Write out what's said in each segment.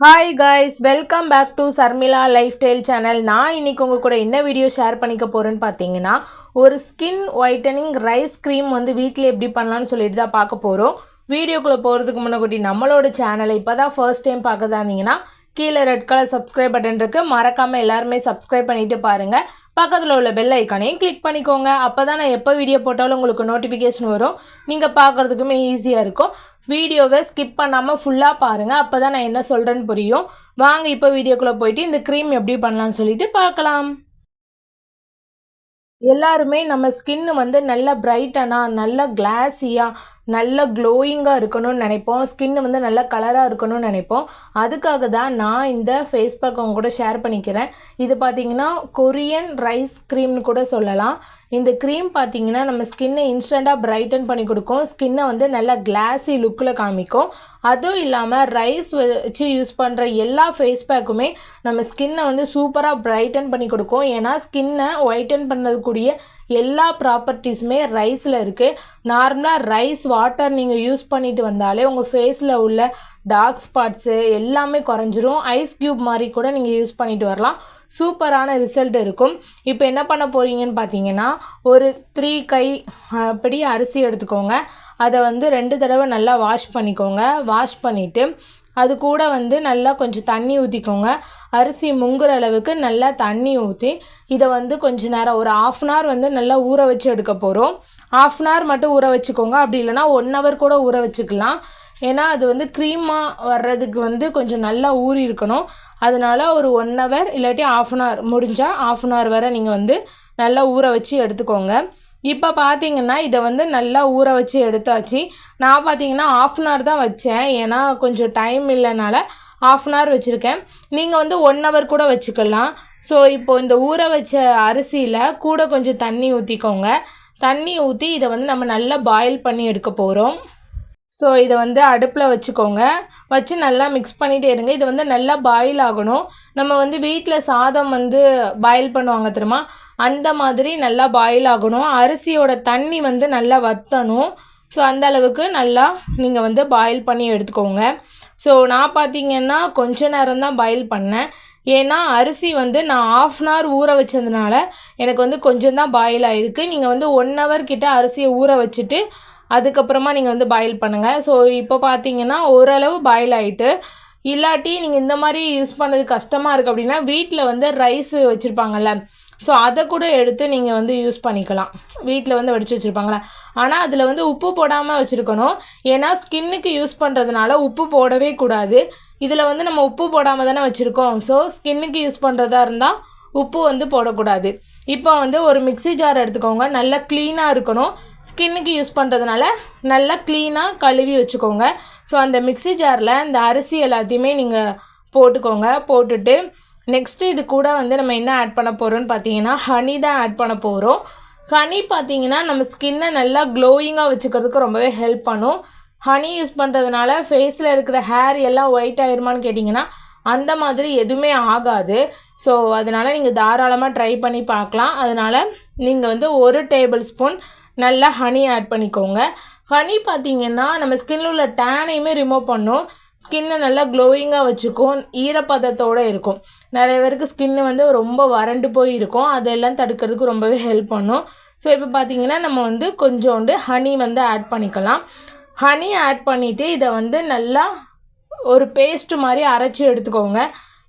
Hi guys welcome back to Sharmila life style channel நான் இன்னைக்கு உங்கள் கூட என்ன வீடியோ ஷேர் பண்ணிக்க போகிறேன்னு பார்த்தீங்கன்னா ஒரு ஸ்கின் ஒயிட்டனிங் ரைஸ் க்ரீம் வந்து வீட்டில் எப்படி பண்ணலான்னு சொல்லிட்டு தான் பார்க்க போகிறோம் வீடியோக்குள்ளே போகிறதுக்கு முன்னாடி நம்மளோட சேனலை இப்போ தான் ஃபர்ஸ்ட் டைம் பார்க்க இருந்தீங்கன்னா கீழே ரெட் கலர் சப்ஸ்கிரைப் பட்டன் இருக்குது மறக்காமல் எல்லாருமே சப்ஸ்கிரைப் பண்ணிட்டு பாருங்கள் பக்கத்தில் உள்ள பெல் ஐக்கானையும் கிளிக் பண்ணிக்கோங்க. அப்போ தான் நான் எப்போ வீடியோ போட்டாலும் உங்களுக்கு நோட்டிஃபிகேஷன் வரும். நீங்கள் பார்க்குறதுக்குமே ஈஸியாக இருக்கும். வீடியோவை ஸ்கிப் பண்ணாமல் ஃபுல்லாக பாருங்கள் அப்போ தான் நான் என்ன சொல்கிறேன்னு புரியும். வாங்க இப்போ வீடியோக்குள்ளே போயிட்டு இந்த க்ரீம் எப்படி பண்ணலான்னு சொல்லிட்டு பார்க்கலாம். எல்லாருமே நம்ம ஸ்கின்னு வந்து நல்ல பிரைட்டனாக நல்ல கிளாஸியாக நல்ல க்ளோயிங்காக இருக்கணும்னு நினைப்போம். ஸ்கின் வந்து நல்ல கலராக இருக்கணும்னு நினைப்போம். அதுக்காக தான் நான் இந்த ஃபேஸ் பேக் அவங்க கூட ஷேர் பண்ணிக்கிறேன். இது பார்த்தீங்கன்னா கொரியன் ரைஸ் க்ரீம்னு கூட சொல்லலாம். இந்த க்ரீம் பார்த்தீங்கன்னா நம்ம ஸ்கின்னை இன்ஸ்டண்ட்டாக பிரைட்டன் பண்ணி கொடுக்கும். ஸ்கின்னை வந்து நல்லா கிளாஸி லுக்கில் காமிக்கும். அதுவும் இல்லாமல் ரைஸ் வச்சு யூஸ் பண்ணுற எல்லா ஃபேஸ் பேக்குமே நம்ம ஸ்கின்னை வந்து சூப்பராக பிரைட்டன் பண்ணி கொடுக்கும். ஏன்னா ஸ்கின்னை ஒயிட்டன் பண்ணக்கூடிய எல்லா ப்ராப்பர்ட்டிஸுமே ரைஸில் இருக்குது நார்மலாக ரைஸ் வாட்டர் நீங்கள் யூஸ் பண்ணிட்டு வந்தாலே உங்கள் ஃபேஸில் உள்ள டார்க் ஸ்பாட்ஸு எல்லாமே குறைஞ்சிரும். ஐஸ் க்யூப் மாதிரி கூட நீங்கள் யூஸ் பண்ணிட்டு வரலாம். சூப்பரான ரிசல்ட் இருக்கும். இப்போ என்ன பண்ண போகிறீங்கன்னு பார்த்தீங்கன்னா ஒரு த்ரீ கை அப்படி அரிசி எடுத்துக்கோங்க. அதை வந்து ரெண்டு தடவை நல்லா வாஷ் பண்ணிக்கோங்க. வாஷ் பண்ணிவிட்டு அது கூட வந்து நல்லா கொஞ்சம் தண்ணி ஊற்றிக்கோங்க அரிசி முங்குற அளவுக்கு நல்லா தண்ணி ஊற்றி இதை வந்து கொஞ்சம் நேரம் ஒரு ஆஃப் அன் ஹவர் வந்து நல்லா ஊற வச்சு எடுக்க போகிறோம் ஆஃப் அன் ஹவர் மட்டும் ஊற வச்சுக்கோங்க. அப்படி இல்லைனா ஒன் ஹவர் கூட ஊற வச்சுக்கலாம். ஏன்னா அது வந்து க்ரீமாக வர்றதுக்கு வந்து கொஞ்சம் நல்லா ஊறி இருக்கணும். அதனால ஒரு ஒன் ஹவர் இல்லாட்டி ஆஃப் அன் ஹவர் முடிஞ்சால் ஆஃப் அன் ஹவர் வரை நீங்கள் வந்து நல்லா ஊற வச்சு எடுத்துக்கோங்க. இப்போ பார்த்தீங்கன்னா இதை வந்து நல்லா ஊற வச்சு எடுத்தாச்சு. நான் பார்த்தீங்கன்னா ஆஃப் அன் ஹவர் தான் வச்சேன். ஏன்னா கொஞ்சம் டைம் இல்லைனால ஆஃப் அன் ஹவர் வச்சுருக்கேன். நீங்கள் வந்து ஒன் ஹவர் கூட வச்சுக்கலாம். ஸோ இப்போது இந்த ஊற வச்ச அரிசியில் கூட கொஞ்சம் தண்ணி ஊற்றிக்கோங்க தண்ணி ஊற்றி இதை வந்து நம்ம நல்லா பாயில் பண்ணி எடுக்க போகிறோம் ஸோ இதை வந்து அடுப்பில் வச்சுக்கோங்க. வச்சு நல்லா மிக்ஸ் பண்ணிகிட்டே இருங்க. இது வந்து நல்லா பாயில் ஆகணும். நம்ம வந்து வீட்டில் சாதம் வந்து பாயில் பண்ணுவாங்க தெரியுமா? அந்த மாதிரி நல்லா பாயில் ஆகணும். அரிசியோட தண்ணி வந்து நல்லா வற்றணும் ஸோ அந்த அளவுக்கு நல்லா நீங்கள் வந்து பாயில் பண்ணி எடுத்துக்கோங்க. ஸோ நான் பார்த்தீங்கன்னா கொஞ்ச நேரம் தான் பாயில் பண்ணேன். ஏன்னா அரிசி வந்து நான் ஆஃப் அன் ஹவர் ஊற வச்சதுனால எனக்கு வந்து கொஞ்சம் தான் பாயில் ஆகிருக்கு நீங்கள் வந்து ஒன் ஹவர் கிட்ட அரிசியை ஊற வச்சுட்டு அதுக்கப்புறமா நீங்கள் வந்து பாயில் பண்ணுங்கள் ஸோ இப்போ பார்த்தீங்கன்னா ஓரளவு பாயில் ஆகிட்டு இல்லாட்டி நீங்கள் இந்த மாதிரி யூஸ் பண்ணது கஷ்டமாக இருக்குது அப்படின்னா வீட்டில் வந்து ரைஸ் வச்சுருப்பாங்கல்ல ஸோ அதை கூட எடுத்து நீங்கள் வந்து யூஸ் பண்ணிக்கலாம். வீட்டில் வந்து வடித்து வச்சுருப்பாங்களே ஆனால் அதில் வந்து உப்பு போடாமல் வச்சுருக்கணும். ஏன்னா ஸ்கின்னுக்கு யூஸ் பண்ணுறதுனால உப்பு போடவே கூடாது. இதில் வந்து நம்ம உப்பு போடாமல் தானே வச்சுருக்கோம். ஸோ ஸ்கின்னுக்கு யூஸ் பண்ணுறதா இருந்தால் உப்பு வந்து போடக்கூடாது. இப்போ வந்து ஒரு மிக்சி ஜார் எடுத்துக்கோங்க. நல்லா க்ளீனாக இருக்கணும். ஸ்கின்னுக்கு யூஸ் பண்ணுறதுனால நல்லா க்ளீனாக கழுவி வச்சுக்கோங்க. ஸோ அந்த மிக்சி ஜாரில் இந்த அரிசி எல்லாத்தையுமே நீங்கள் போட்டுக்கோங்க. போட்டுட்டு நெக்ஸ்ட்டு இது கூட வந்து நம்ம என்ன ஆட் பண்ண போகிறோம்னு பார்த்தீங்கன்னா ஹனி தான் ஆட் பண்ண போகிறோம் ஹனி பார்த்தீங்கன்னா நம்ம ஸ்கின்னை நல்லா க்ளோயிங்காக வச்சுக்கிறதுக்கு ரொம்பவே ஹெல்ப் பண்ணும். ஹனி யூஸ் பண்ணுறதுனால ஃபேஸில் இருக்கிற ஹேர் எல்லாம் ஒயிட் ஆயிருமான்னு கேட்டிங்கன்னா அந்த மாதிரி எதுவுமே ஆகாது. ஸோ அதனால் நீங்கள் தாராளமாக ட்ரை பண்ணி பார்க்கலாம். அதனால் நீங்கள் வந்து ஒரு டேபிள் ஸ்பூன் நல்லா ஹனி ஆட் பண்ணிக்கோங்க. ஹனி பார்த்திங்கன்னா நம்ம ஸ்கின்னில் உள்ள டேனையுமே ரிமூவ் பண்ணும். ஸ்கின்னை நல்லா க்ளோயிங்காக வச்சுக்கும். ஈரப்பதத்தோடு இருக்கும். நிறைய பேருக்கு ஸ்கின்னு வந்து ரொம்ப வறண்டு போய் இருக்கும். அதெல்லாம் தடுக்கிறதுக்கு ரொம்பவே ஹெல்ப் பண்ணும். ஸோ இப்போ பார்த்திங்கன்னா நம்ம வந்து கொஞ்சோண்டு ஹனி வந்து ஆட் பண்ணிக்கலாம். ஹனி ஆட் பண்ணிவிட்டு இதை வந்து நல்லா ஒரு பேஸ்ட்டு மாதிரி அரைச்சி எடுத்துக்கோங்க.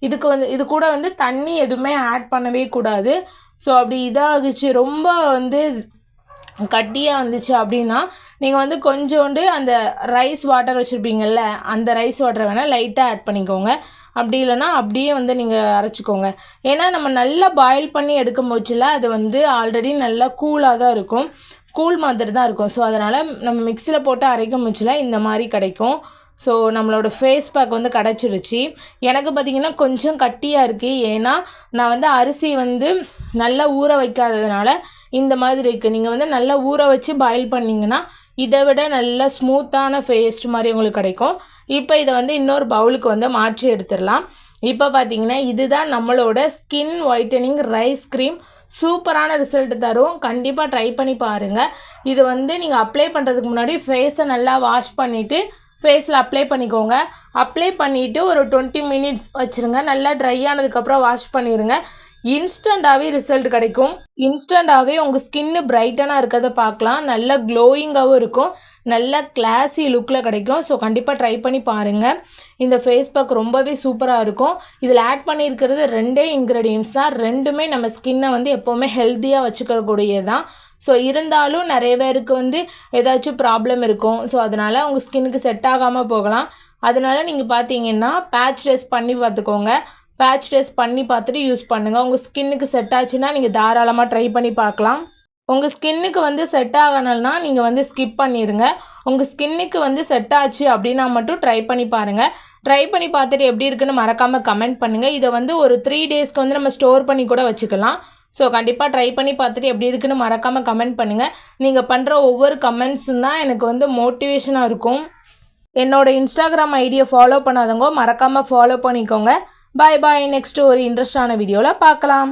இதுக்கு வந்து இது கூட வந்து தண்ணி எதுவுமே ஆட் பண்ணவே கூடாது. ஸோ அப்படி இதாகிச்சு ரொம்ப வந்து கட்டியாக வந்துச்சு அப்படின்னா நீங்கள் வந்து கொஞ்சோண்டு அந்த ரைஸ் வாட்டர் வச்சுருப்பீங்கள்ல அந்த ரைஸ் வாட்டரை வேணால் லைட்டாக ஆட் பண்ணிக்கோங்க. அப்படி இல்லைனா அப்படியே வந்து நீங்கள் அரைச்சிக்கோங்க. ஏன்னா நம்ம நல்லா பாயில் பண்ணி எடுக்கும் போச்சுல அது வந்து ஆல்ரெடி நல்லா கூலாக தான் இருக்கும். கூல் மாதிரி தான் இருக்கும். ஸோ அதனால் நம்ம மிக்சியில் போட்டு அரைக்கும் போச்சுல இந்த மாதிரி கிடைக்கும். ஸோ நம்மளோட ஃபேஸ் பேக் வந்து கிடச்சிருச்சு. எனக்கு பார்த்திங்கன்னா கொஞ்சம் கட்டியாக இருக்குது ஏன்னா நான் வந்து அரிசி வந்து நல்லா ஊற வைக்காததுனால இந்த மாதிரி இருக்குது நீங்கள் வந்து நல்லா ஊற வச்சு பாயில் பண்ணிங்கன்னா இதை விட நல்ல ஸ்மூத்தான ஃபேஸ்ட் மாதிரி உங்களுக்கு கிடைக்கும். இப்போ இதை வந்து இன்னொரு பவுலுக்கு வந்து மாற்றி எடுத்துடலாம். இப்போ பார்த்தீங்கன்னா இதுதான் நம்மளோட ஸ்கின் ஒயிட்டனிங் ரைஸ் க்ரீம் சூப்பரான ரிசல்ட் தரும். கண்டிப்பாக ட்ரை பண்ணி பாருங்கள் இது வந்து நீங்கள் அப்ளை பண்ணுறதுக்கு முன்னாடி ஃபேஸை நல்லா வாஷ் பண்ணிவிட்டு ஃபேஸில் அப்ளை பண்ணிக்கோங்க. அப்ளை பண்ணிவிட்டு ஒரு டுவெண்ட்டி மினிட்ஸ் வச்சுருங்க. நல்லா ட்ரை ஆனதுக்கப்புறம் வாஷ் பண்ணிடுங்க இன்ஸ்டண்ட்டாகவே ரிசல்ட் கிடைக்கும். இன்ஸ்டண்ட்டாகவே உங்கள் ஸ்கின்னு பிரைட்டனாக இருக்கிறத பார்க்கலாம். நல்ல க்ளோயிங்காகவும் இருக்கும். நல்ல கிளாஸி லுக்கில் கிடைக்கும். ஸோ கண்டிப்பாக ட்ரை பண்ணி பாருங்கள் இந்த ஃபேஸ் பேக் ரொம்பவே சூப்பராக இருக்கும். இதில் ஆட் பண்ணியிருக்கிறது ரெண்டே இன்க்ரீடியன்ஸ் தான். ரெண்டுமே நம்ம ஸ்கின்னை வந்து எப்போவுமே ஹெல்த்தியாக வச்சுக்கக்கூடியது தான் ஸோ இருந்தாலும் நிறைய பேருக்கு வந்து ஏதாச்சும் ப்ராப்ளம் இருக்கும். ஸோ அதனால் உங்கள் ஸ்கின்னுக்கு செட் ஆகாமல் போகலாம். அதனால் நீங்கள் பார்த்தீங்கன்னா பேட்ச் டெஸ்ட் பண்ணி பார்த்துக்கோங்க. பேட்ச் டெஸ்ட் பண்ணி பார்த்துட்டு யூஸ் பண்ணுங்கள் உங்கள் ஸ்கின்னுக்கு செட் ஆச்சுன்னா நீங்கள் தாராளமாக ட்ரை பண்ணி பார்க்கலாம். உங்கள் ஸ்கின்னுக்கு வந்து செட் ஆகணும்னா நீங்கள் வந்து ஸ்கிப் பண்ணிடுங்க உங்கள் ஸ்கின்னுக்கு வந்து செட் ஆச்சு அப்படின்னா மட்டும் ட்ரை பண்ணி பாருங்கள் ட்ரை பண்ணி பார்த்துட்டு எப்படி இருக்குன்னு மறக்காமல் கமெண்ட் பண்ணுங்கள் இதை வந்து ஒரு த்ரீ டேஸ்க்கு வந்து நம்ம ஸ்டோர் பண்ணி கூட வச்சுக்கலாம். ஸோ கண்டிப்பாக ட்ரை பண்ணி பார்த்துட்டு எப்படி இருக்குன்னு மறக்காமல் கமெண்ட் பண்ணுங்கள் நீங்கள் பண்ணுற ஒவ்வொரு கமெண்ட்ஸும் தான் எனக்கு வந்து மோட்டிவேஷனாக இருக்கும். என்னோட இன்ஸ்டாகிராம் ஐடியை ஃபாலோ பண்ணாதவங்க மறக்காமல் ஃபாலோ பண்ணிக்கோங்க. பாய் பாய் நெக்ஸ்ட் ஒரு இன்ட்ரெஸ்டான வீடியோவில் பார்க்கலாம்.